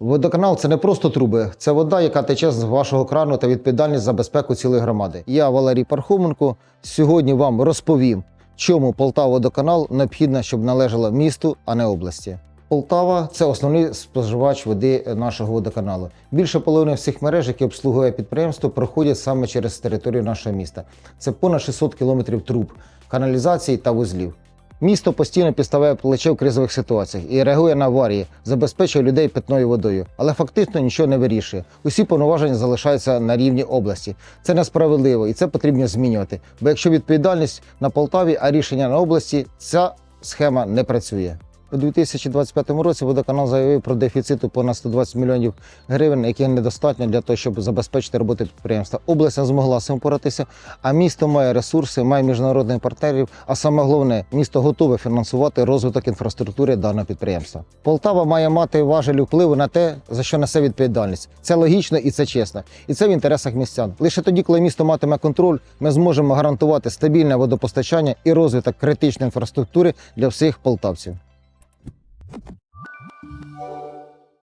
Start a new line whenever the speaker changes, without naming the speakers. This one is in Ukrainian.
Водоканал це не просто труби, це вода, яка тече з вашого крану та відповідальність за безпеку цілої громади. Я Валерій Пархоменко. Сьогодні вам розповім, чому Полтава водоканал необхідна, щоб належала місту, а не області. Полтава це основний споживач води нашого водоканалу. Більше половини всіх мереж, які обслуговує підприємство, проходять саме через територію нашого міста. Це понад 600 кілометрів труб, каналізацій та вузлів. Місто постійно підставляє плече в кризових ситуаціях і реагує на аварії, забезпечує людей питною водою, але фактично нічого не вирішує. Усі повноваження залишаються на рівні області. Це несправедливо і це потрібно змінювати. Бо якщо відповідальність на Полтаві, а рішення на області, ця схема не працює. У 2025 році водоканал заявив про дефіцит понад 120 мільйонів гривень, яких недостатньо для того, щоб забезпечити роботу підприємства. Область не змогла з цим впоратися, а місто має ресурси, має міжнародних партнерів. А саме головне, місто готове фінансувати розвиток інфраструктури даного підприємства. Полтава має мати важель впливу на те, за що несе відповідальність. Це логічно і це чесно. І це в інтересах містян. Лише тоді, коли місто матиме контроль, ми зможемо гарантувати стабільне водопостачання і розвиток критичної інфраструктури для всіх полтавців. Thank you.